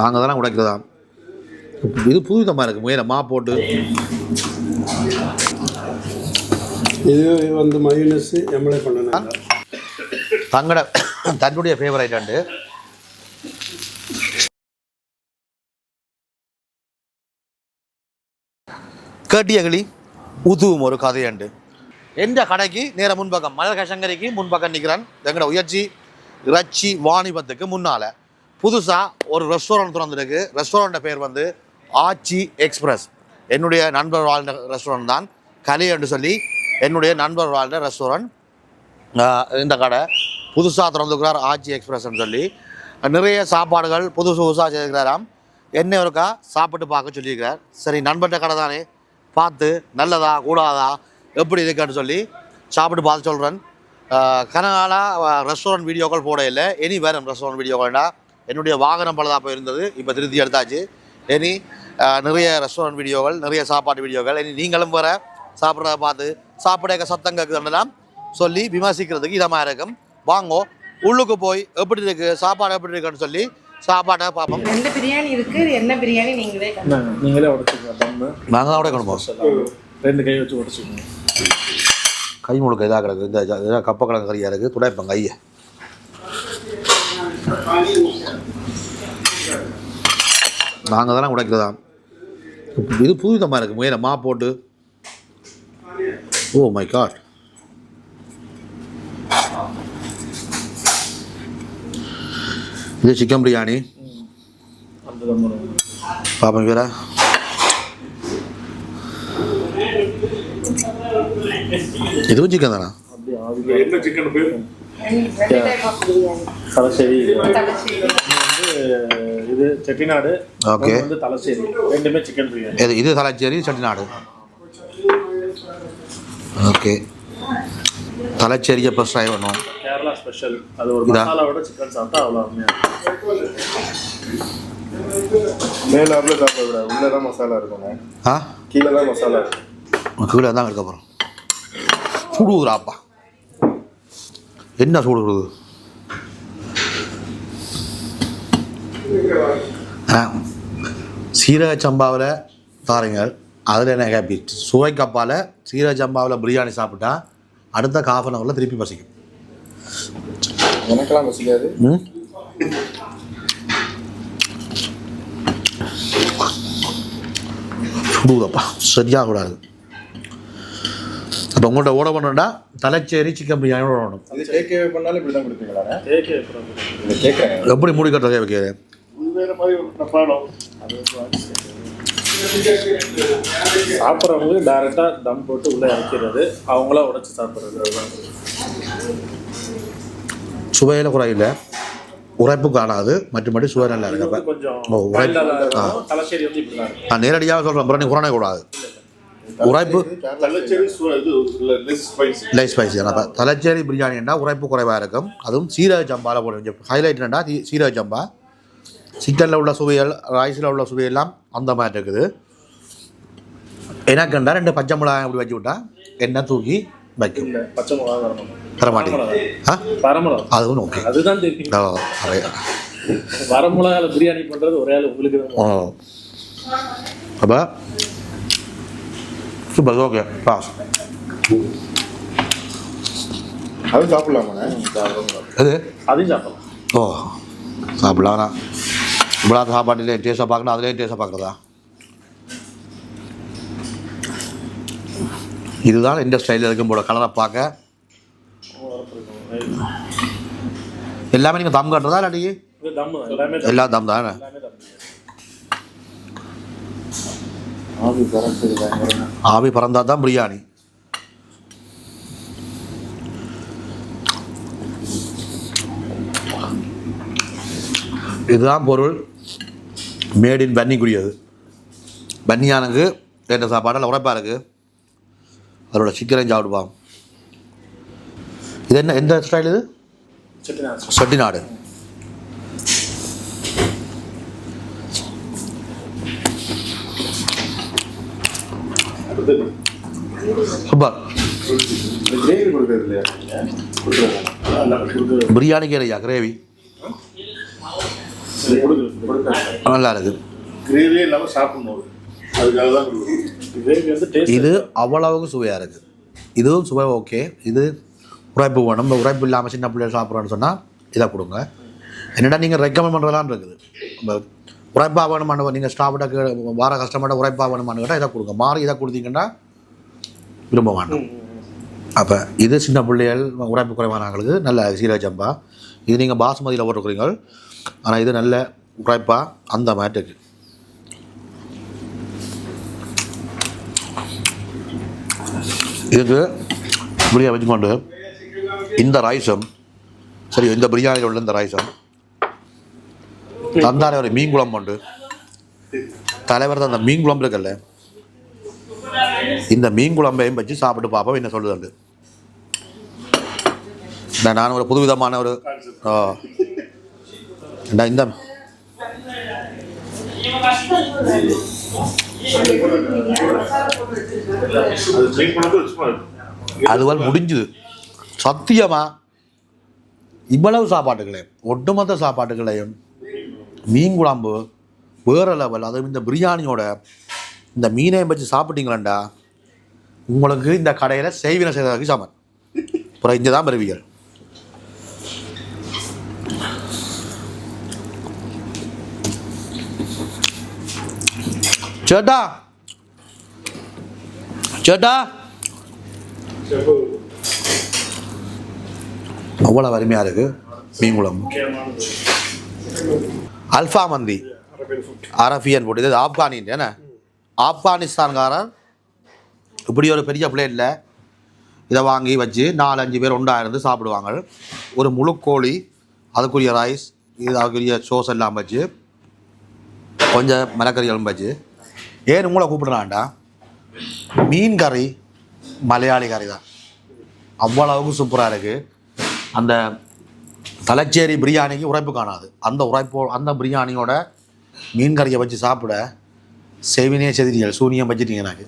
நாங்கள் தானே உடைக்கிறதா இது புதுவிதமாக இருக்குது முயலை மா போட்டு. இது வந்து மயூனஸ் எம்எல்ஏ பண்ணணும். தங்கட தன்னுடைய ஃபேவரைட் அண்டு கேட்டியகளி உதுவும் ஒரு கதையண்டு. எந்த கடைக்கு நேர முன்பக்கம் மலர் கஷங்கரிக்கு முன்பக்கம் நிற்கிறேன் எங்களோட உயர்ச்சி இறைச்சி வாணிபத்துக்கு முன்னால். புதுசாக ஒரு ரெஸ்டாரண்ட் திறந்துருக்கு. ரெஸ்டாரண்ட்டை பேர் வந்து ஆச்சி எக்ஸ்பிரஸ் என்னுடைய நண்பர் வாழ்ந்த ரெஸ்டாரண்ட் தான். கலி என்று சொல்லி என்னுடைய நண்பர் வாழ்ந்த ரெஸ்டாரண்ட் இந்த கடை. புதுசாக திறந்துக்கிறார் ஆச்சி எக்ஸ்பிரஸ்ன்னு சொல்லி. நிறைய சாப்பாடுகள் புதுசு புதுசாக செய்திருக்கிறாராம். என்ன ஒருக்கா சாப்பிட்டு பார்க்க சொல்லியிருக்கிறார். சரி நண்பர்கிட்ட கடை தானே. பார்த்து நல்லதா கூடாதா எப்படி இருக்குன்னு சொல்லி சாப்பிட்டு பார்த்து சொல்கிறேன் கனகாலாக ரெஸ்டாரண்ட் வீடியோக்கள் போட இல்லை இனி வேறு ரெஸ்டாரண்ட் வீடியோக்கள்னா என்னுடைய வாகனம் பழுதாக போயிருந்தது. இப்போ திருத்தி எடுத்தாச்சு. இனி நிறைய ரெஸ்டாரண்ட் வீடியோக்கள் நிறைய சாப்பாட்டு வீடியோக்கள் இனி நீங்களும் வர சாப்பிட்றத பார்த்து சாப்பிட சத்தம் கேட்குறதெல்லாம் சொல்லி விமர்சிக்கிறதுக்கு இதமாக இருக்கும். வாங்கோ உள்ளுக்கு போய் எப்படி இருக்கு சாப்பாடு எப்படி இருக்குன்னு சொல்லி சாப்பாட்டை பார்ப்போம். ரெண்டு பிரியாணி இருக்கு என்ன பிரியாணி நீங்களே நீங்களே உடச்சிக்கலாம் தம்மு. நாங்கள் தான் உடைக்கணுமோ ரெண்டு கை வச்சு உடச்சிக்கணும் கை முழுக்க இதாக கிடக்கு. இந்த இதாக கப்ப கிழங்கு கறியாக இருக்குது துடைப்பேன் கையை. நாங்கள் தானே உடைக்கிறதா? இது புதுவிதமாக இருக்குது முயலை மா போட்டு. ஓ மை காட் இது சிக்கன் பிரியாணி பாப்பா வேற இதுவும் சிக்கன் தானா? தலச்சேரி. வந்து இது செட்டிநாடு. ஒண்ணு வந்து தலசேரி ரெண்டுமே சிக்கன் பிரியாணி இது இது தலைச்சேரி செட்டிநாடு? ஓகே. தலைச்சேரியை ஃபஸ்ட் ட்ரை பண்ணுவோம். கேரளா ஸ்பெஷல் அது ஒரு? மசாலாவோட சிக்கன் சாப்பிட்டா அவ்வளோ அருமையா மேலாப்ல சாப்பிட விட உள்ளதான் மசாலா இருக்குங்க. ஆ? கீழே தான் மசாலா இருக்கும் கீழே தான் எடுக்க போகிறோம் சுடுகுறாப்பா. என்ன சுடுகுறது? சீரக சம்பாவில் தாருங்க அதில் என்ன ஹேப்பி சுவை கப்பால் சீரக சம்பாவில் பிரியாணி சாப்பிட்டா அடுத்த காஃப் அன் ஹவரில் திருப்பி பசிக்கும். எனக்கெல்லாம் பசிக்காது. சுடுதப்பா சரியாக கூடாது. அப்போ உங்கள்கிட்ட ஓட பண்ணணும்டா தலைச்சேரி சிக்கன் பிரியாணி ஓடணும் எப்படி மூடி கட்டுறதே வைக்கிறது வேற மாதிரி ஒரு டப்பாடம் சாப்பிட்றவங்களுக்கு டேரெக்டாக தம் போட்டு உள்ளே இறக்கிறது. அவங்களா உடைச்சு சாப்பிட்றது. சுவையில் குறையில்லை உரைப்பு காணாது. மற்றபடி சுவை நல்லா இருக்கு. கொஞ்சம் நான் நேரடியாக சொல்கிறேன் பிறகு குறைய கூடாது. உரைப்பு லெஸ் ஸ்பைசி தலைச்சேரி பிரியாணின்னா உரைப்பு குறைவாக இருக்கும். அதுவும் சீரக சம்பாவில் போட்டு ஹைலைட் என்னன்னா சீரக சம்பா சிக்கனில் உள்ள சுவைகள் ரைஸில் உள்ள சுவையெல்லாம் அந்த மாதிரி இருக்குது. எனக்குண்டா ரெண்டு பச்சை மிளகாய் அப்படி வச்சு விட்டா எண்ணெய் தூக்கி வைக்கும். பச்சை மிளகா வரணும் தர மாட்டேங்குது. ஆ? வரமிளகா அதுவும் ஓகே அதுதான் வரமிளகால பிரியாணி பண்றது ஒரே ஆள் உங்களுக்கு ஓ. அப்போ சூப்பர் ஓகே பாஸ் அது சாப்பிடலாமாண்ணே எது? அதையும் சாப்பிடலாம். ஓ சாப்பிடலாம். இவ்வளோ சாப்பாட்டிலே டேஸ்ட்டாக பார்க்கணும் அதுலேயும் டேஸ்ட்டாக பார்க்குறதா? இதுதான் இந்த ஸ்டைலில் இருக்கும் போல கலரை பார்க்க. எல்லாமே நீங்கள் தம் கட்டுறதா இல்லாட்டி? எல்லாமே தம். தானே? ஆவி பறந்தா தான் பிரியாணி. இதுதான் பொருள். மேட் இன் பன்னிக்குரியது பன்னியானுக்கு கேட்ட சாப்பாடு உரைப்பாக இருக்குது அதோட சிக்கனையும் சாப்பிடுப்பான் இது என்ன எந்த ஸ்டைல் இது? செட்டிநாடு. சூப்பர். பிரியாணிக்கு இல்லையா கிரேவி இது கொடுக்குறது கொடுக்குறது நல்லா இருக்கு கிரேவியே இல்லாமல் சாப்பிடணும் அது. அதுக்காக தான் கொடுக்குறது கிரேவி வந்து டேஸ்ட் இது அவ்வளவுக்கு சுவையாக இருக்குது இதுவும் சுவை ஓகே. இது உரைப்பு நம்ம உரைப்பு இல்லாமல் சின்ன பிள்ளைகள் சாப்பிட்றோன்னு சொன்னால் இதை கொடுங்க. என்னடா நீங்கள் ரெக்கமெண்ட் பண்ணுறதான் இருக்குது. நம்ம உரைப்பாக வேணுமான்னு நீங்கள் ஸ்டாஃப்ட வார கஸ்டமர்கிட்ட உரைப்பாக வேணுமான்னு கேட்டால் இதை கொடுங்க. மாறி இதை கொடுத்தீங்கன்னா விரும்ப வேண்டாம். அப்போ இது சின்ன பிள்ளைகள் உரைப்பு குறைவானவங்களுக்கு நல்ல சீரக சம்பா. இது நீங்கள் பாசுமதியில் போட்டுருக்குறீங்க ஆனால் இது நல்ல உரைப்பா அந்த மாட்டுக்கு இதுக்கு பிரியாணி வச்சுக்கொண்டு இந்த ரைஸும் சரி இந்த பிரியாணியில் உள்ள இந்த ரைஸும் தந்தார ஒரு மீன் குழம்பு உண்டு. தலைவர் தான் அந்த மீன் குழம்பு இருக்குல்ல இந்த மீன் குழம்பையும் வச்சு சாப்பிட்டு பார்ப்போம் என்ன சொல்லுதுண்டு. நான் நான் ஒரு புதுவிதமான ஒரு ஆ. இந்த அதுவால் முடிஞ்சுது. சத்தியமா இவ்வளவு சாப்பாட்டுகளையும் ஒட்டுமொத்த சாப்பாட்டுகளையும் மீன் குழம்பு வேறு லெவல் அதுவும் இந்த பிரியாணியோட இந்த மீனையும் வச்சு சாப்பிட்டீங்களாண்டா உங்களுக்கு இந்த கடையில் செய்வினை செய்ததுக்கு சமன் அப்புறம் இங்கே தான் பெறுவீர்கள் சேட்டா சேட்டா அவ்வளோ அருமையாக இருக்குது மீன் குழம்பு அல்ஃபா மந்தி. அரபியன் போட்டு. இது ஆப்கானின் என்ன? ஆப்கானிஸ்தான்காரர். இப்படி ஒரு பெரிய பிளேட்டில் இதை வாங்கி வச்சு நாலஞ்சு பேர் ஒன்றா இருந்து சாப்பிடுவாங்க. ஒரு முழு கோழி அதுக்குரிய ரைஸ் இது அதுக்குரிய சோஸ் எல்லாம் வச்சு கொஞ்சம் மிளக்கறிகளும் வச்சு ஏன் உங்களை கூப்பிடுறான்டா? மீன் கறி மலையாளி கறி தான். அவ்வளவுக்கு சூப்பராக இருக்குது அந்த தலைச்சேரி பிரியாணிக்கு உரைப்பு காணாது. அந்த உரைப்போ அந்த பிரியாணியோட மீன் கறியை வச்சு சாப்பிட செவினே செதிரிகள் சூனியம் வச்சுட்டீங்க எனக்கு.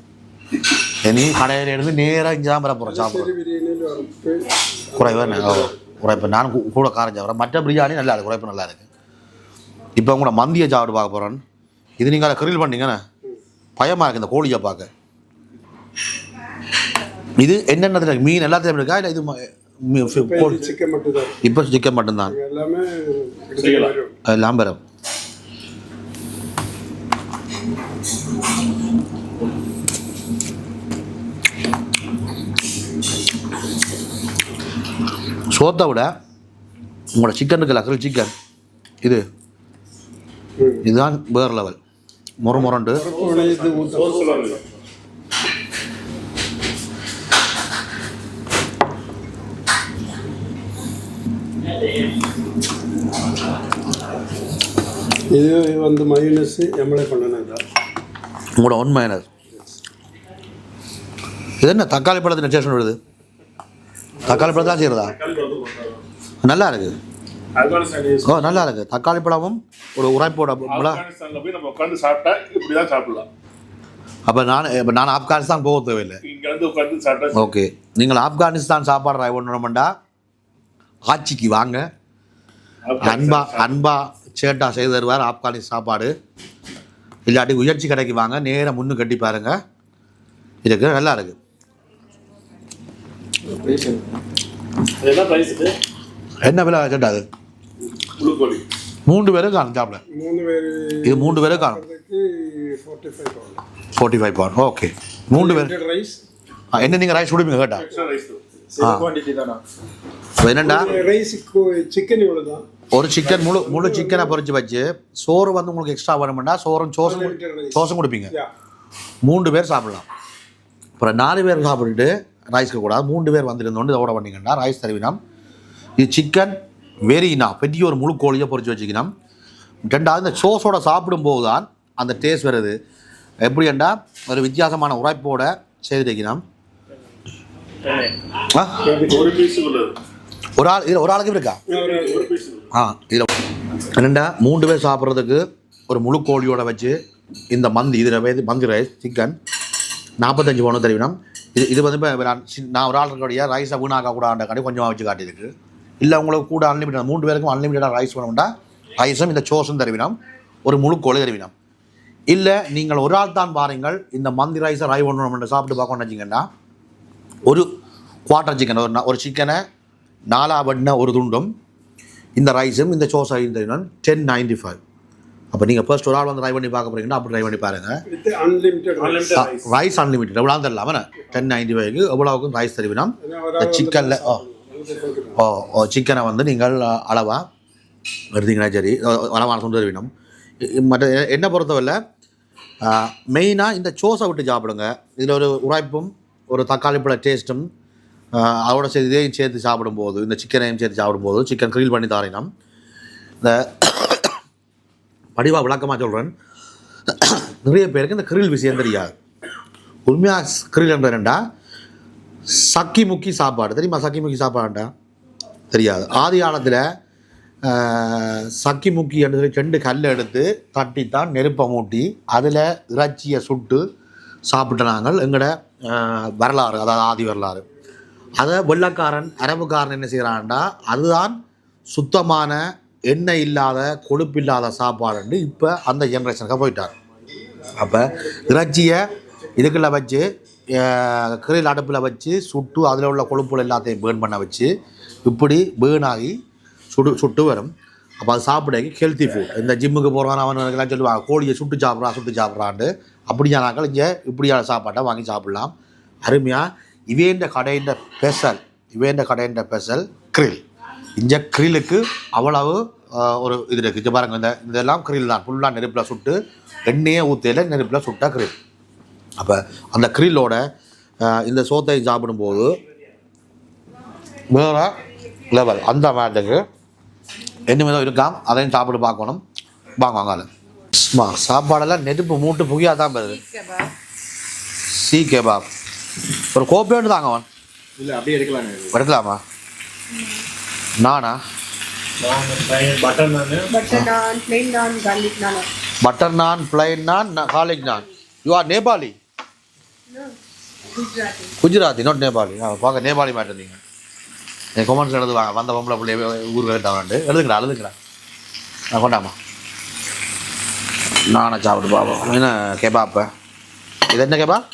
இனி கடையில இருந்து நேராக இங்கே தான் பெற போகிறோம் சாப்பிட்றோம் குறைவாக உரைப்பு. நான் கூ- கூட காரம் சாப்பிட்றேன். மற்ற பிரியாணி நல்லா இருக்கு உரைப்பு நல்லா இருக்கு. இப்போ கூட மந்தியை சாப்பிட்டு பார்க்க போகிறேன் இது நீங்கள் அதை கிரில் பண்ணீங்கண்ணே பயமாக இருக்கு இந்த கோழியை பார்க்க. இது இருக்கு? மீன் எல்லாத்துலையும் இருக்கா? இல்லை இது இப்போ சிக்கன் மட்டும்தான். பெறும் சோத்தை விட உங்களோட சிக்கன் இருக்குல்ல அக்கல் சிக்கன் இது. இதுதான் வேறு லெவல் முறை முரண்டு இது வந்து மயோனஸ் எம்எல்ஏ பண்ணினது உங்களோட உண்மையினர் இது என்ன தக்காளி பழத்தின் டேஸ்ட் வருது? தக்காளி பழம் தான் செய்கிறதா நல்லா இருக்கு. ஆப்கானிஸ்தான் யூஸ் ஓ நல்லா இருக்கு. தக்காளி பழமும் ஒரு உரைப்போட ஆப்கானிஸ்தான்ல போய் நம்ம உட்காந்து சாப்பிட்டா இப்படிதான் சாப்பிடலாம். அப்போ நான் இப்போ நான் ஆப்கானிஸ்தான் போக தேவையில்லை. இங்க வந்து உட்காந்து சாப்பிட்டா ஓகே. நீங்கள் ஆப்கானிஸ்தான் சாப்பாடு ட்ரை பண்ணணும்டா ஆட்சிக்கு வாங்க. அன்பா அன்பா சேட்டா செய்து தருவார் ஆப்கானிஸ் சாப்பாடு. இல்லாட்டி உயர்ச்சி கடைக்கு வாங்க. நேரா முன்னு கட்டி பாருங்க. இருக்கு நல்லா இருக்கு. என்ன விலை சேட்டா அது? மூன்று பேரும் காணும் சாப்பிட. இது மூன்று பேரும் காணும். ஃபோர்ட்டி ஃபைவ் பவுண்ட் ஓகே மூன்று பேர். ரைஸ் என்ன நீங்கள் ரைஸ் விடுவீங்க கேட்டா. என்னண்டா சிக்கன் இவ்வளோ தான்? ஒரு சிக்கன் முழு முழு சிக்கனை பொரிச்சு வச்சு சோறு வந்து உங்களுக்கு எக்ஸ்ட்ரா வேணும்னா சோறும் சோசும். சோசும் கொடுப்பீங்க. மூன்று பேர் சாப்பிடலாம். அப்புறம் நாலு பேர் சாப்பிட்டுட்டு ரைஸ்க்கு கூடாது மூன்று பேர் வந்துருந்தோண்டு இதோட பண்ணிங்கன்னா ரைஸ் தருவினம் இது சிக்கன் வெரினா பெரிய ஒரு முழு கோழியை பொறிச்சு வச்சுக்கணும். ரெண்டாவது இந்த சோஸோட சாப்பிடும்போது தான் அந்த டேஸ்ட் வருது. எப்படின்னா ஒரு வித்தியாசமான உரைப்போட செய்து வைக்கணும். ஒரு ஆள் இதில் ஒரு ஆளுக்கு இருக்கா? ஆ இதில் ரெண்டா மூன்று பேர் சாப்பிட்றதுக்கு ஒரு முழு கோழியோட வச்சு இந்த மந்தி இதில் வே மந்தி ரைஸ் சிக்கன் நாற்பத்தஞ்சு பவுன் தெரிவினம் இது இது வந்து நான் ஒரு ஆளுடைய ரைஸை வீணாக்க கூடாண்ட கடை கொஞ்சமாக வச்சு காட்டியிருக்கு. இல்லை உங்களுக்கு கூட அன்லிமிட்டட் மூன்று பேருக்கும் அன்லிமிட்டடாக ரைஸ் வேணும்டா. ரைஸும் இந்த சோஸும் தருவினோம். ஒரு முழு கோழி தருவினோம். இல்லை நீங்கள் ஒரு ஆள் தான் பாருங்கள் இந்த மந்தி ரைஸை ரை ஒன்று சாப்பிட்டு பார்க்கணும்னு வச்சிங்கன்னா ஒரு குவார்ட்டர் சிக்கன் ஒரு ஒரு சிக்கனை நாலா வண்ண ஒரு துண்டும். இந்த ரைஸும் இந்த சோஸ் ஐந்து டென் நைன்டி ஃபைவ் அப்போ நீங்கள் ஃபர்ஸ்ட் ஒரு ஆள் வந்து ட்ரை பண்ணி பார்க்க போறீங்கன்னா அப்படி ட்ரை பண்ணி பாருங்கள். ரைஸ் அன்லிமிட்டட் எவ்வளோ தரலாம் டென் நைன்டி ஃபைவ்க்கு எவ்வளோவுக்கும் ரைஸ் தருவினோம். இந்த சிக்கனில் ஓ சிக்கனை வந்து நீங்கள் அளவாக எடுத்தீங்கன்னா சரி. அளவான சுந்தர் வேணும் மற்ற எ- என்னை பொறுத்தவரை மெயினாக இந்த சோஸை விட்டு சாப்பிடுங்க. இதில் ஒரு உரைப்பும் ஒரு தக்காளி பழ டேஸ்ட்டும் அதோட சேர்த்து இதையும் சேர்த்து சாப்பிடும்போது இந்த சிக்கனையும் சேர்த்து சாப்பிடும்போது சிக்கன் கிரில் பண்ணி தாரினோம். இந்த படிவா விளக்கமாக சொல்கிறேன் நிறைய பேருக்கு இந்த கிரில் விஷயம் தெரியாது. உண்மையாக கிரில் என்ற ரெண்டா சக்கி முக்கி சாப்பாடு. தெரியுமா சக்கி முக்கி சாப்பாடுண்டா தெரியாது. ஆதி காலத்தில் சக்கி முக்கி என்று செண்டு ரெண்டு கல்லை எடுத்து தான் நெருப்பை மூட்டி அதில் இறைச்சியை சுட்டு சாப்பிட்ட நாங்கள் எங்களோட வரலாறு அதாவது ஆதி வரலாறு. அதை வெள்ளக்காரன் அரபுக்காரன் என்ன செய்கிறான்டா அதுதான் சுத்தமான எண்ணெய் இல்லாத கொழுப்பு இல்லாத சாப்பாடுன்னு இப்போ அந்த ஜென்ரேஷனுக்கு போயிட்டார். அப்போ இறைச்சியை இதுக்குள்ள வச்சு கிரில் அடுப்பில் வச்சு சுட்டு அதில் உள்ள கொழுப்புகள் எல்லாத்தையும் பேர்ன் பண்ண வச்சு இப்படி பேர்ன் ஆகி சுடு சுட்டு வரும். அப்போ அது சாப்பிடக்கு ஹெல்த்தி ஃபுட் இந்த ஜிம்முக்கு போகிறவன் அவனுக்கெல்லாம் சொல்லுவாங்க கோழியை சுட்டு சாப்பிட்றான் சுட்டு சாப்பிட்றான்ட்டு. அப்படியானாக்கள் இங்கே இப்படியான சாப்பாட்டை வாங்கி சாப்பிடலாம். அருமையாக இவேண்ட கடையின் ஸ்பெஷல் இவேண்ட கடையின் ஸ்பெஷல் கிரில். இந்த கிரிலுக்கு அவ்வளவு ஒரு இது இருக்குது பாருங்கள் இந்த இதெல்லாம் கிரில் தான். ஃபுல்லாக நெருப்பில் சுட்டு எண்ணெயை ஊற்றியில் நெருப்பில் சுட்ட கிரில். அப்போ அந்த கிரில்லோட இந்த சோத்தை சாப்பிடும்போது வேற லெவல் அந்த மேட்டுக்கு என்ன விதம் இருக்காம்? அதையும் சாப்பிட்டு பார்க்கணும். வாங்க வாங்கால ஸ்மா சாப்பாடெல்லாம் நெருப்பு மூட்டு புகியாக தான் வருது. கபாப். சீ கேபாப். ஒரு கோப்பையோடு தாங்க அவன். இல்லை அப்படியே எடுக்கலாங்க. எடுக்கலாமா? நானா? பட்டர் நான் பட்டர் நான் கார்லிக் நான் பட்டர் நான் plain naan garlic naan you are Nepali Gujarati. Not Nepali. ஆ பார்க்க நேபாளி மாதிரி இருந்தீங்க. என் கொமெண்ட்ஸ் எழுதுவாங்க வந்த பொம்பளை பிள்ளை ஊருக்கு எழுதாண்டு எழுதுங்கடா எழுதுங்கடா நான் கொண்டாமா? நானே சாப்பிட்டு பார்ப்போம் என்ன கெபாப்பு? இது என்ன கபாப்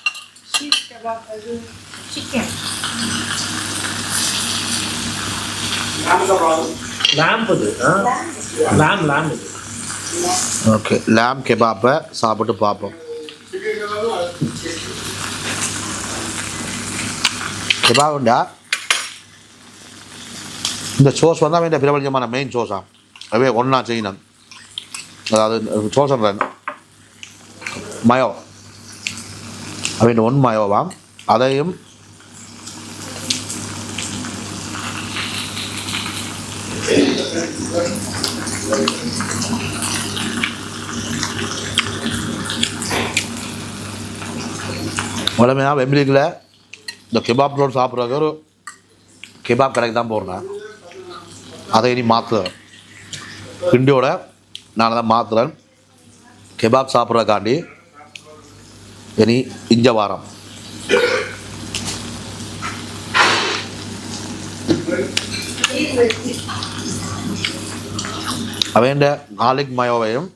ஓகே லேம் கெபாப்பை சாப்பிட்டு பார்ப்போம். கெபாவுண்டா இந்த சோஸ் வந்து அவன் பிரபஞ்சமான மெயின் சோஸா அவே ஒன்றா செய்யணும். அதாவது சோசன் மயோ. அவன் ஒன் மயோவாம் அதையும் வளமையாக வெம்பிலிக்கில் இந்த கெபாப் ரோட் சாப்பிட்றதுக்கு ஒரு கெபாப் கடைக்கு தான் போடுறேன் அதை இனி மாற்றுறேன் கிண்டியோட நான் தான் மாற்றுறேன் கெபாப் சாப்பிட்றதுக்காண்டி இனி இஞ்ச வாரம். அவன் கார்லிக் மயோவையும்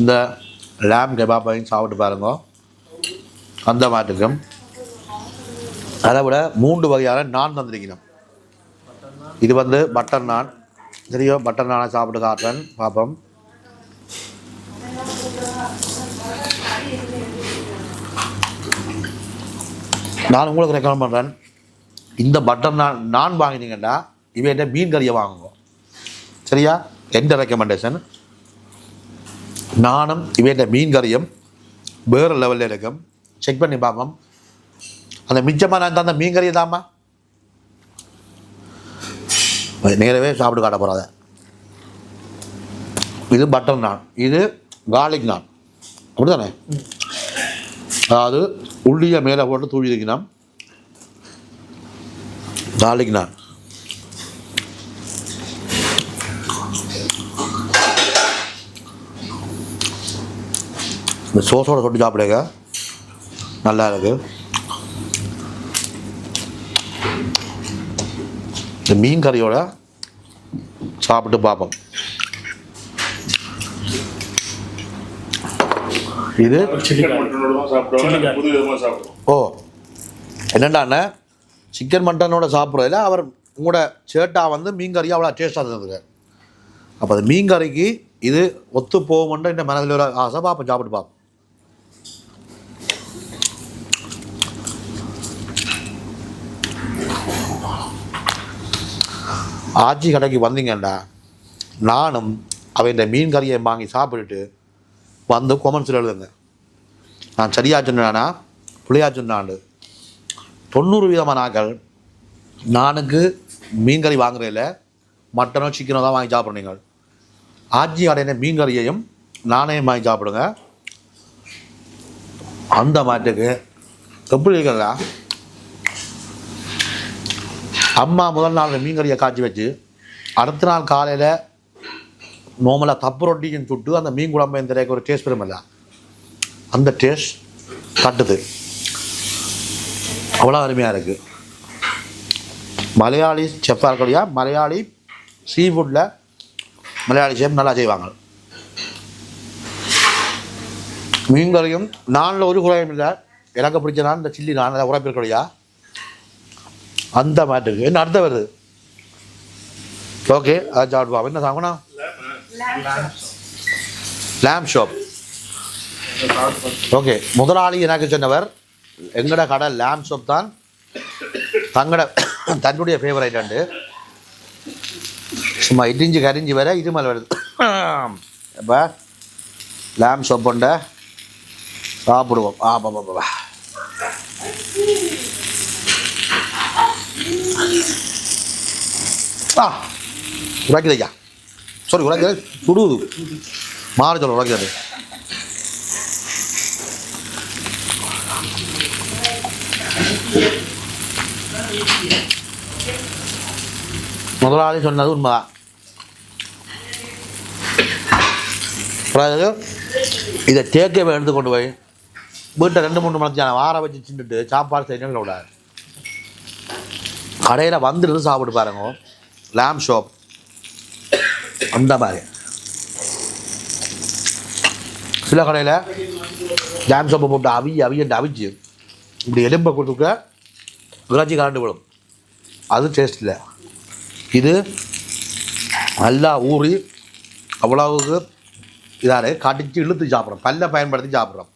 இந்த லேம் கெபாப்பையும் சாப்பிட்டு பாருங்க. அந்த மாட்டுக்கும் அதை விட மூன்று வகையான நான் தந்திருக்கணும் இது வந்து பட்டர் நான் தெரியும் பட்டர் நானை சாப்பிட்டு காட்டுறேன். பார்ப்போம். நான் உங்களுக்கு ரெக்கமெண்ட் பண்ணுறேன் இந்த பட்டர் நான் நான் வாங்கினீங்கன்னா இவன் மீன் கறியை வாங்குங்க. சரியா? எந்த ரெக்கமெண்டேஷன் நானும் இவன் மீன் கறியும் வேறு லெவலில் இருக்கும். செக் பண்ணி பார்ப்போம். அந்த மிச்சமாக நான் தந்த மீன் தாம்மா நேரவே சாப்பிட்டு காட்ட போகிறாத இது பட்டர் நான் இது கார்லிக் நான் அப்படிதானே அதாவது உள்ளியை மேலே போட்டு தூவி வைக்கணும். கார்லிக் நான் இந்த சோஸோட சொட்டு சாப்பிடுங்க. நல்லா இருக்குது இந்த மீன் கறியோட சாப்பிட்டு பார்ப்போம். இது? ஓ என்னண்டாண்ணே சிக்கன் மட்டனோட சாப்பிட்றதுல அவர் உங்களோட சேட்டா வந்து மீன் கறி அவ்வளோ டேஸ்ட்டாக இருந்ததுங்க அப்போ அது மீன் கறிக்கு இது ஒத்து போகும்ன்ற இந்த மனதில் ஒரு ஆசை பார்ப்போம் சாப்பிட்டு பார்ப்போம் ஆச்சி கடைக்கு வந்தீங்கண்டா. நானும் அவன் இந்த மீன் கறியை வாங்கி சாப்பிட்டுட்டு வந்து கொமன்ஸில் எழுதுங்க நான் சரியா சொன்னானா பிள்ளையா சொன்னாண்டு. தொண்ணூறு விதமான ஆக்கள் நானுக்கு மீன் கறி வாங்குறதில்ல மட்டனோ சிக்கனோ தான் வாங்கி சாப்பிட்றீங்க ஆச்சி கடையின மீன் கறியையும் நானே வாங்கி சாப்பிடுங்க. அந்த மாட்டுக்கு எப்படி இருக்கிறதா அம்மா முதல் நாள் மீன் கறியை காய்ச்சி வச்சு அடுத்த நாள் காலையில் நோமலாக தப்பு ரொட்டியும் சுட்டு அந்த மீன் குழம்பு இந்த ஒரு டேஸ்ட் பெருமில்ல அந்த டேஸ்ட் தட்டுது. அவ்வளோ அருமையாக இருக்குது மலையாளி செஃப்பாக இருக்கலையா மலையாளி சீ ஃபுட்டில் மலையாளி செஃப் நல்லா செய்வாங்க. மீன்கறியும் நானில் ஒரு குறையும் இல்லை. எனக்கு பிடிச்ச நான் இந்த சில்லி நான் உரப்பிருக்கலையா அந்த மாதிரி அந்த என்ன அடுத்த வருது? ஓகே அது சாப்பிடுவா என்ன சாப்பிடணும்? லேம் ஷாப் ஓகே முதலாளி எனக்கு சொன்னவர் எங்கட கடை லேம் ஷாப் தான். தங்கட தன்னுடைய ஃபேவரைட் அண்டு சும்மா இடிஞ்சு கரிஞ்சு வர இருமல் வருது. அப்போ லேம் ஷாப் உண்ட சாப்பிடுவோம். ஆ பாப்பா பாப்பா ஆ உரைக்குது ஐயா சாரி உரைக்குது சுடுவது மாறு சொல்ல உராக்கிறது முதலாளி சொன்னது உண்மைதான். பிறகு இதை டேக்கே எடுத்து கொண்டு போய் வீட்டை ரெண்டு மூணு மணிக்கு வார வச்சு சின்னுட்டு சாப்பாடு செய்யணும் விடாது கடையில் வந்துட்டு சாப்பிட்டு பாருங்க. லேம் ஷாப் அந்த மாதிரி சில கடையில் லேம் ஷாப்பை போட்டு அவி அவியன்ட்டு அவிச்சு இப்படி எலும்பை கொடுத்துக்க இறைச்சி கரண்டு விடும் அது டேஸ்ட் இல்லை. இது நல்லா ஊறி அவ்வளவுக்கு இதாக கடிச்சு இழுத்து சாப்பிட்றோம். பல்ல பயன்படுத்தி சாப்பிட்றோம்.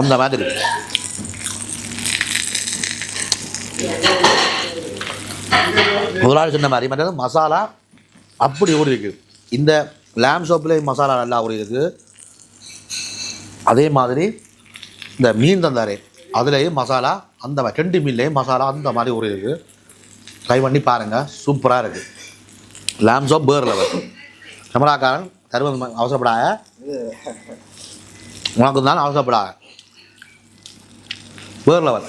அந்த மாதிரி முதலாளி சொன்ன மாதிரி மற்றது மசாலா அப்படி ஊறி இருக்கு. இந்த லேம் சோப்பில் மசாலா நல்லா ஊறி இருக்கு. அதே மாதிரி இந்த மீன் தந்தாரே அதுலேயும் மசாலா அந்த மாதிரி ரெண்டு மீன்லேயும் மசாலா அந்த மாதிரி ஊறி இருக்கு. ட்ரை பண்ணி பாருங்கள் சூப்பராக இருக்குது லேம் சோப் பேர் லெவல் கமலாக்காரன் தருவன் அவசரப்படாத. உனக்கு தான் அவசரப்படாத. பேர் லெவல்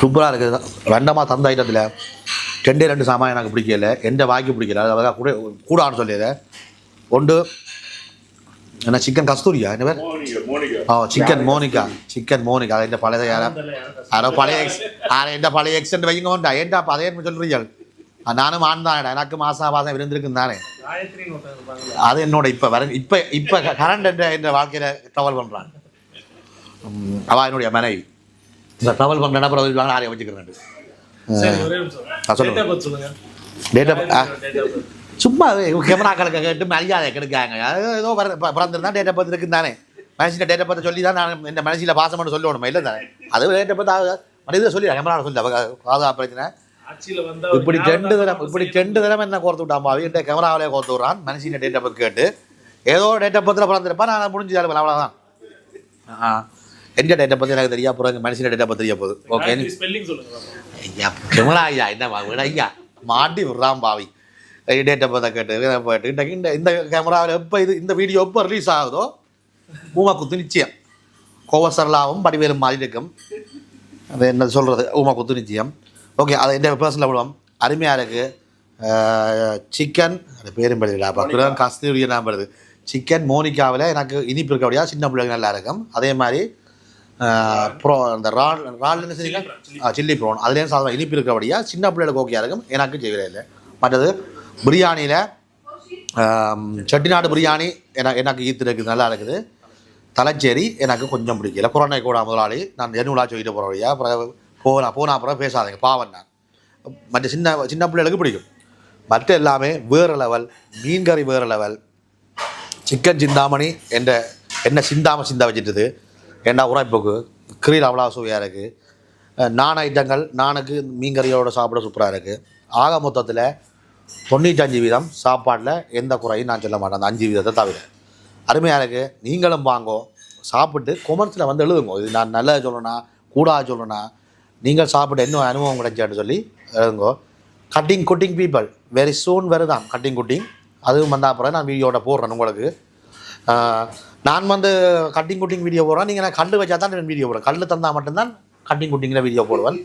சூப்பராக இருக்குது. ரெண்டமாக தந்த ஐட்டத்தில் ரெண்டே ரெண்டு சாமான் எனக்கு பிடிக்கல. எந்த வாக்கி பிடிக்கல. அது கூட கூடான்னு சொல்லியது. ஒன்று என்ன சிக்கன் கஸ்தூரியா? என்ன பேர்? ஓ சிக்கன் மோனிகா. Chicken Monica. அதை எந்த பழைய யாரா யாரோ பழைய எக்ஸ் யாரை எந்த பழைய எக்ஸ்டென்ட் வைங்க உண்டா? ஏன்டா அதே சொல்கிறீங்க நானும் ஆண் தானடா. எனக்கு மாசா மாசம் இருந்திருக்குன்னு தானே? அது என்னோட இப்போ வர இப்போ இப்போ கரண்ட் என்ற என்ற வாழ்க்கையில் ட்ராவல் பண்ணுறாங்க அவள் என்னுடைய மனைவி. இந்த ட்ராவல் பண்ணுறேன்னா அப்புறம் சொல்லுவாங்க ஆரையை வச்சுக்கிறேன் சரி ஒரே நிமிஷம். ஆ, சொல்லுங்க. டேட்டா. சும்மா கேமரா கணக்க கேட்டு மரியாதை கெடுக்காங்க. அது ஏதோ பிறந்திருந்தா டேட்டா பத்து இருக்குன்னு தானே மனுஷன் டேட்டா பத்து சொல்லி தான் நான் இந்த மனசில் பாசம்னு சொல்லணுமா இல்லை தானே. அது டேட்டா பத்து மனித சொல்லி கேமரா சொல்லி பாதுகாப்பு பிரச்சனை. இப்படி ரெண்டு தரம் இப்படி ரெண்டு தரம் என்ன கோர்த்து விட்டான் பாவி? என் கேமராவிலே கோர்த்து விட்றான். மனுஷன் டேட்டா பத்து கேட்டு. ஏதோ டேட்டா பத்தில் பிறந்திருப்பா. நான் முடிஞ்சு அவ்வளோதான் ஆ. எந்த டேட்டா பற்றி எனக்கு தெரியா போகிறேன் மனுஷன் டேட்டா பற்றி தெரிய போகுது ஓகே. ஐயா கேமரா ஐயா என்ன ஐயா மாட்டி விடுறான் பாவி டேட்டா பார்த்தா கேட்டு போயிட்டு இந்த இந்த கேமராவில் எப்போ இது இந்த வீடியோ எப்போ ரிலீஸ் ஆகுதோ ஊமா குத்து நிச்சயம் கோவசரலாவும் படிவேலும் மாதிரி இருக்கும் அது என்ன சொல்கிறது ஊமா குத்து நிச்சயம் ஓகே அதை என்ன பர்சனல் விடுவோம் அருமையாக இருக்குது சிக்கன் அது பேரும் படுதுடா பக்கம் கஸ்தூரிய நான் படுது சிக்கன் மோனிகாவில் எனக்கு இனிப்பு இருக்கபடியா சின்ன பிள்ளைங்க நல்லா இருக்கும் அதே மாதிரி ப்ரோ அந்த ரால் ரால் என்ன செய்யுங்க சில்லி ப்ரோன் அதுலேயும் சாதம் இனிப்பு இருக்கபடியா சின்ன பிள்ளைகளுக்கு ஓகே இருக்கும். எனக்கு செய்யவே இல்லை. மற்றது பிரியாணியில் செட்டிநாடு பிரியாணி எனக்கு எனக்கு ஈத்து இருக்குது நல்லா இருக்குது. தலைச்சேரி எனக்கு கொஞ்சம் பிடிக்கல. புறணை கூட முதலாளி நான் என்னுலா சொல்லிட்டு போகிற வழியா அப்புறம் போனா போனா அப்புறம் பேசாதீங்க பாவம் நான். மற்ற சின்ன சின்ன பிள்ளைகளுக்கு பிடிக்கும். மற்ற எல்லாமே வேறு லெவல் மீன் கறி வேறு லெவல் சிக்கன் சிந்தாமணி என்ற என்ன சிந்தாம சிந்தா வச்சுட்டுது. என்ன உரைப்புக்கு கிரீல் அவ்வளோ சுவையாக இருக்குது நான் ஐட்டங்கள் நானுக்கு மீன்கறியோட சாப்பிட சூப்பராக இருக்குது ஆக மொத்தத்தில் தொண்ணூற்றஞ்சு வீதம் சாப்பாட்டில் எந்த குறையும் நான் சொல்ல மாட்டேன். அந்த அஞ்சு வீதத்தை தவிர. அருமையாக இருக்குது நீங்களும் வாங்கோ. சாப்பிட்டு கொமர்ஸில் வந்து எழுதுங்க. இது நான் நல்லதை சொல்லணும்னா கூடா சொல்லணும்னா நீங்கள் சாப்பிட்டு என்ன அனுபவம் கிடைச்சான்னு சொல்லி எழுதுங்கோ. கட்டிங் குட்டிங் பீப்பிள் வெரி சூன் வருதான். கட்டிங் குட்டிங் அதுவும் வந்தால் அப்புறம் நான் வீடியோட போடுறேன் உங்களுக்கு. நான் வந்து கட்டிங் குட்டிங் வீடியோ போடுறேன். நீங்கள் நான் கல் வச்சா தான் வீடியோ போடுறேன். கல் தந்தால் மட்டும்தான் கட்டிங் குட்டிங்கில் வீடியோ போடுவேன்.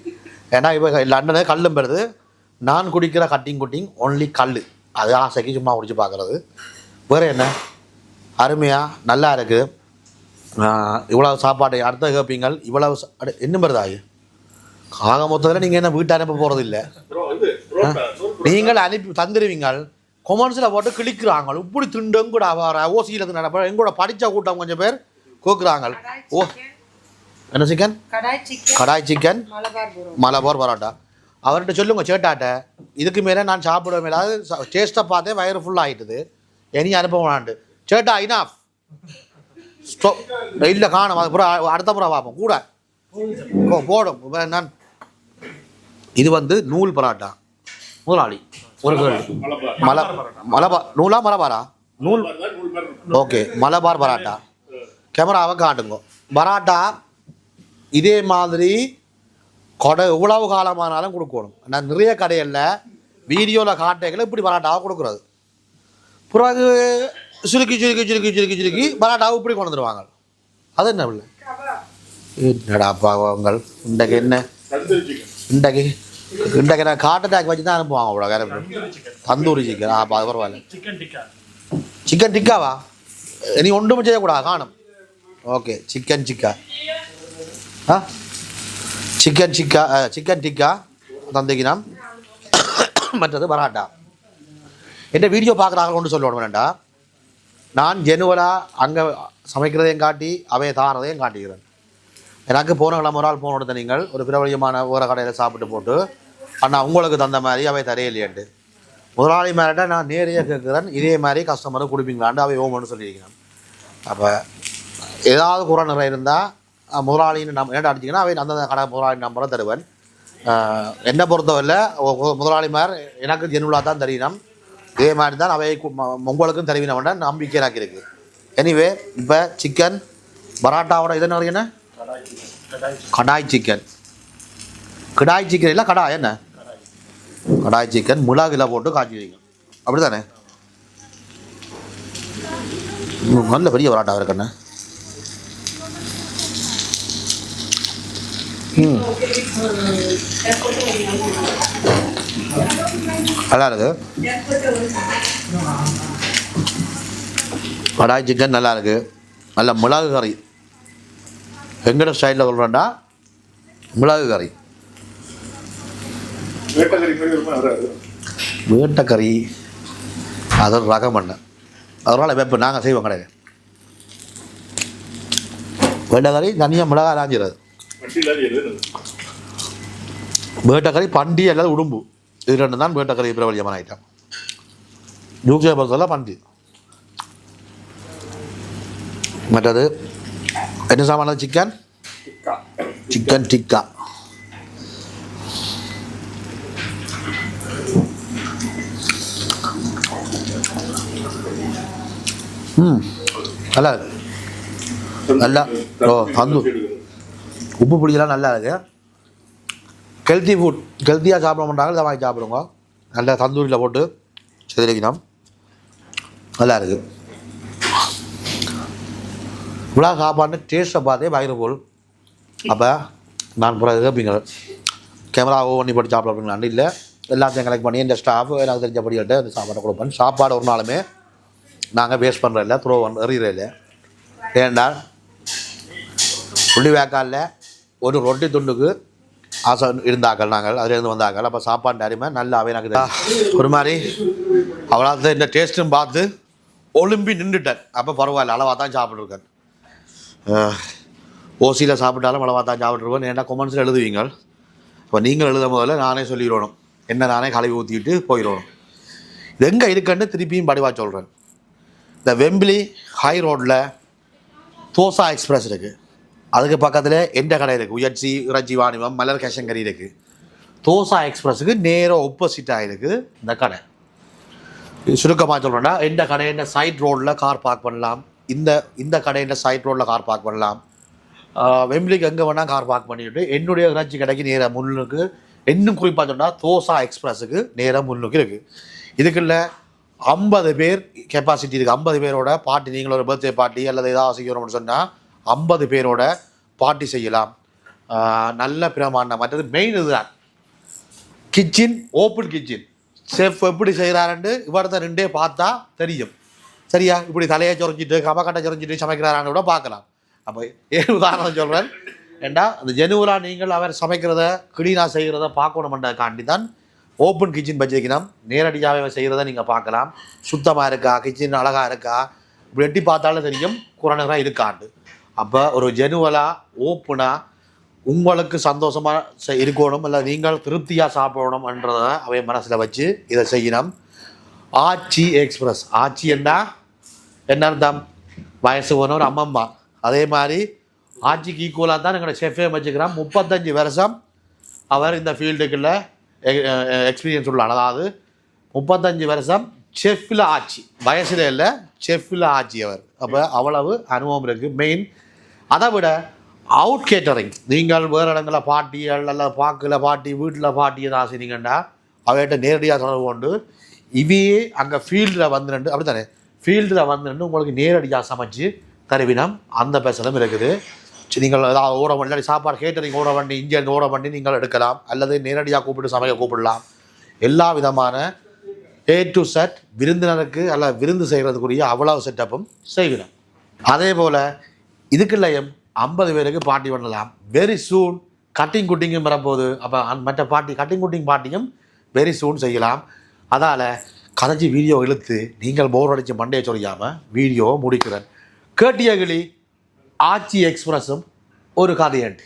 ஏன்னா இப்போ லண்டனு கல்லும் பெறுது. நான் குடிக்கிற கட்டிங் குட்டிங் ஒன்லி கல் அது ஆசைக்கு சும்மா குடிச்சு பார்க்குறது வேறு என்ன? அருமையாக நல்லா இருக்குது இவ்வளவு சாப்பாடு அடுத்த கேட்பீங்கள் இவ்வளவு என்ன வருதாயி ஆக மொத்தத்தில் நீங்கள் என்ன வீட்டை அனுப்ப போகிறது இல்லை நீங்கள் அனுப்பி தந்துடுவீங்கள் கொமர்ஸில் போட்டு கிளிக்கிறாங்க இப்படி திண்டும் கூட ஓசியில் இருந்து நடப்ப எங்கூட படித்த கூட்டம் கொஞ்சம் பேர் கூக்குறாங்க. ஓ. என்ன சிக்கன் கடாய் சிக்கன் மலபார் புரோட்டா. அவர்கிட்ட சொல்லுங்க சேட்டாட்ட இதுக்கு மேலே நான் சாப்பிட மேலாது டேஸ்ட்டை பார்த்தே வயிறு ஃபுல் ஆகிட்டுது இனி அனுப்ப சேட்டா இனாஃப் ஸ்டோ இல்லை காணும். அது புறம் அடுத்த புறம் பார்ப்போம். கூட. போடும். நான் இது வந்து நூல் பரோட்டா. முதலாளி. ஒரு கேள்வி மல மலபார்? நூலா மலபாரா? நூல் ஓகே மலபார் பராட்டா. கேமராவை காட்டுங்க. பராட்டா இதே மாதிரி கொடை எவ்வளவு காலமானாலும் கொடுக்கணும். நான் நிறைய கடைகளில் வீடியோவில் காட்டைகளை இப்படி பராட்டாவை கொடுக்குறது. பிறகு சுருக்கி சுருக்கி சுருக்கி சுருக்கி சுருக்கி பராட்டாவை இப்படி கொண்டு வந்துடுவாங்க அது என்ன இல்லை என்னடா பாவங்கள். இன்றைக்கு என்ன? இன்றைக்கு இன்றைக்கு நான் காட்டு அட்டாக் வச்சு தான் அனுப்புவாங்க அவ்வளோ வேற தந்தூரி சிக்கன் ஆ அது பரவாயில்ல சிக்கன் டிக்கா சிக்கன் டிக்காவா நீ ஒன்றும் செய்யக்கூடாது காணும் ஓகே சிக்கன் சிக்கா ஆ சிக்கன் சிக்கா சிக்கன் டிக்கா தந்திக்கினாம் மற்றது பராட்டா என்ன வீடியோ பார்க்குறாங்க கொண்டு சொல்லணும் வேண்டா நான் ஜெனுவலாக அங்கே சமைக்கிறதையும் காட்டி அவையை தாரதையும் காட்டிக்கிறேன் எனக்கு போன கிழமை ஒரு ஆள் போன நீங்கள் ஒரு பிரபலியமான ஊர கடையில் சாப்பிட்டு போட்டு ஆனால் உங்களுக்கு தந்த மாதிரி அவை தரையில்லையண்டு முதலாளி மேலே நான் நேரடியாக கேட்குறேன் இதே மாதிரி கஸ்டமரை கொடுப்பீங்களான்னு அவை ஓமன்னு சொல்லியிருக்கிறேன். அப்போ ஏதாவது குறை நிறை இருந்தால் முதலாளின்னு நம்ம ஏன்டா அடிச்சிங்கன்னா அவை அந்த கடை முதலாளி நம்பரை தருவேன். என்னை பொறுத்தவரை ஒ- முதலாளிமார் எனக்கு ஜெனுவலாக தான் தெரியணும். இதே மாதிரி தான் அவை உங்களுக்கும் தெரிவினவன்டா நம்பிக்கை எனக்கு இருக்குது எனிவே இப்போ சிக்கன் பராட்டாவோட இது என்ன கடாய் சிக்கன். கடாய் சிக்கன் இல்லை கடாய் என்ன? கடாய் சிக்கன் மிளகுல போட்டு காய்ச்சி வைக்கணும். அப்படி தானே நல்ல பெரிய பராட்டா இருக்கண்ணே ம் நல்லா இருக்கு. கடாய் சிக்கன் நல்லா இருக்கு. நல்ல மிளகு கறி. எங்கட ஸ்டைலில் சொல்கிறேன்டா மிளகு கறி. வேட்டக்கறி அது ரகம் பண்ண. அதனால் வெப்ப நாங்கள் செய்வோம் கடையில். வேட்டக்கறி தனியாக மிளகா எது? வேட்டக்கறி பண்டி அல்லது உடும்பு. இது ரெண்டு தான் வேட்டக்கறி பிரபலியமான ஐட்டம் யூகே பொறுத்தவரை பண்டி. மற்றது என்ன சாமான சிக்கன் சிக்கன் டிக்கா ம் நல்லா இருக்கு நல்லா ஓ தந்து உப்பு பிடிக்கலாம் நல்லா இருக்கு. ஹெல்த்தி ஃபுட் ஹெல்த்தியாக சாப்பிட மாட்டாங்க இதை வாங்கி சாப்பிடுங்க. நல்லா தந்தூரியில் போட்டு செதுரிக்கணும் நல்லா இருக்குது இவ்வளோ காப்பாண்டு டேஸ்ட்டை பார்த்தே பயங்கர போல் அப்போ நான் பிறகு கேட்பீங்க கேமரா ஓ பண்ணி போட்டு சாப்பிட்றீங்களான்னு இல்லை. எல்லாத்தையும் கலெக்ட் பண்ணி இந்த ஸ்டாஃப் எனக்கு தெரிஞ்சபடியாட்ட அந்த சாப்பாடை கொடுப்பேன் சாப்பாடு ஒரு நாளுமே நாங்கள் வேஸ்ட் பண்ணுற இல்லை த்ரோ பண்ண எறிகிற இல்லை ஏண்டா? புள்ளி வேக்காலில் ஒரு ரொட்டி துண்டுக்கு ஆசை இருந்தாக்கள் நாங்கள். அதுலேருந்து வந்தாக்கள் அப்போ சாப்பாடு அருமை நல்லாவே எனக்கு ஒரு மாதிரி அவ்வளோ இந்த டேஸ்ட்டும் பார்த்து ஒலும்பி நின்றுட்டேன் அப்போ பரவாயில்ல அளவாக தான் சாப்பிட்ருக்கேன் ஓசியில் சாப்பிட்டாலும் மழை பார்த்தா சாப்பிட்ருவோம் ஏன்னா கொமெண்ட்ஸில் எழுதுவீங்க. இப்போ நீங்கள் எழுத முதல்ல நானே சொல்லிடணும். என்ன நானே கழுவி ஊற்றிட்டு போயிடணும். இது எங்கே இருக்குன்னு திருப்பியும் படிவா சொல்கிறேன் இந்த வெம்பிலி ஹை ரோட்டில் தோசா எக்ஸ்பிரஸ் இருக்குது அதுக்கு பக்கத்தில் எந்த கடை இருக்குது உயர்ச்சி இறைச்சி வாணிபம் மலர் கேஷங்கரி இருக்குது தோசா எக்ஸ்பிரஸுக்கு நேராக ஒப்போசிட்டாக இருக்குது இந்த கடை. சுருக்கமாக சொல்கிறேன்னா எந்த இந்த என்ன சைட் ரோட்டில் கார் பார்க் பண்ணலாம். இந்த இந்த கடையில் சைட் ரோட்டில் கார் பார்க் பண்ணலாம். வெம்பிலிக்கு எங்கே வேணால் கார் பார்க் பண்ணிவிட்டு என்னுடைய இறைச்சி கடைக்கு நேராக முன்னுக்கு இன்னும் குறிப்பாக சொன்னால் தோசா எக்ஸ்பிரஸுக்கு நேராக முன்னுக்கு இருக்குது இதுக்குள்ள ஐம்பது பேர் கெப்பாசிட்டி இருக்குது ஐம்பது பேரோட பார்ட்டி நீங்கள் ஒரு பர்த்டே பார்ட்டி அல்லது ஏதாவது செய்யணும்னு சொன்னால் ஐம்பது பேரோட பார்ட்டி செய்யலாம். நல்ல பிரமாண்ட மற்றது மெயின் இதுதான். கிச்சன் ஓப்பன் கிச்சன் செஃப் எப்படி செய்கிறாருன்னு இவர்தான் ரெண்டே பார்த்தா தெரியும். சரியா? இப்படி தலையை சுரஞ்சிட்டு கமக்கட்டை சுரஞ்சிட்டு சமைக்கிறாரான்னு கூட பார்க்கலாம். அப்போ ஏன் உதாரணம் சொல்கிறேன் ஏண்டா அந்த ஜெனுவலாக நீங்கள் அவர் சமைக்கிறத கிளீனாக செய்கிறத பார்க்கணுமென்றதுக்காண்டி தான் ஓப்பன் கிச்சன் வச்சிருக்கணும். நேரடியாகவே செய்கிறத நீங்கள் பார்க்கலாம். சுத்தமாக இருக்கா? கிச்சன் அழகாக இருக்கா? இப்படி எட்டி பார்த்தாலும் தெரியும் குறைநகராக இருக்காண்டு. அப்போ ஒரு ஜெனுவலாக ஓப்பனாக உங்களுக்கு சந்தோஷமாக இருக்கணும் இல்லை நீங்கள் திருப்தியாக சாப்பிடணும்ன்றத அவை மனசில் வச்சு இதை செய்யணும். ஆச்சி எக்ஸ்பிரஸ். ஆச்சி என்ன? என்ன அர்த்தம் வயசு ஒரு அம்மம்மா. அதே மாதிரி ஆட்சிக்கு ஈக்குவலாக தான் எங்களோட செஃபே வச்சுக்கிறோம் முப்பத்தஞ்சு வருஷம் அவர் இந்த ஃபீல்டுக்குள்ள எக்ஸ்பீரியன்ஸ் உள்ளார் அதாவது முப்பத்தஞ்சு வருஷம் செஃப்பில் ஆட்சி. வயசில் இல்லை செஃப்பில் ஆட்சி அவர். அப்போ அவ்வளவு அனுபவம் இருக்குது மெயின் அதை விட அவுட் கேட்டரிங் நீங்கள் வேறு இடங்களில் பாட்டி அல்ல பாக்கில் பாட்டி வீட்டில் பாட்டி எதாவது செய்றீங்கன்னா அவர்கிட்ட நேரடியாக தொடர்பு கொண்டு இவையே அங்கே ஃபீல்டில் வந்து அப்படி தானே ஃபீல்டில் வந்து நின்று உங்களுக்கு நேரடியாக சமைச்சு தருவினம். அந்த பேசலும் இருக்குது. சரி, நீங்கள் ஏதாவது ஓட பண்ணி சாப்பாடு கேட்டரிங் ஓட பண்ணி இங்கே ஓட பண்ணி நீங்கள் எடுக்கலாம். அல்லது நேரடியாக கூப்பிட்டு சமைக்க கூப்பிடலாம். எல்லா விதமான ஏ டு செட் விருந்தினருக்கு அல்ல விருந்து செய்கிறதுக்குரிய அவ்வளவு செட்டப்பும் செய்கிறோம் அதே போல் இதுக்குள்ளேயும் ஐம்பது பேருக்கு பார்ட்டி பண்ணலாம். வெரி சூன் கட்டிங் குட்டிங்கும் வரப்போகுது. அப்போ மற்ற பார்ட்டி கட்டிங் குட்டிங் பார்ட்டியும் வெரி சூன் செய்யலாம். அதால் கதைச்சி வீடியோ இழுத்து நீங்கள் போர் அடித்து மண்டையை சொல்லாமல் வீடியோவை முடிக்கிறேன். கேட்டியகிளி ஆச்சி எக்ஸ்பிரஸும் ஒரு கதையண்டு.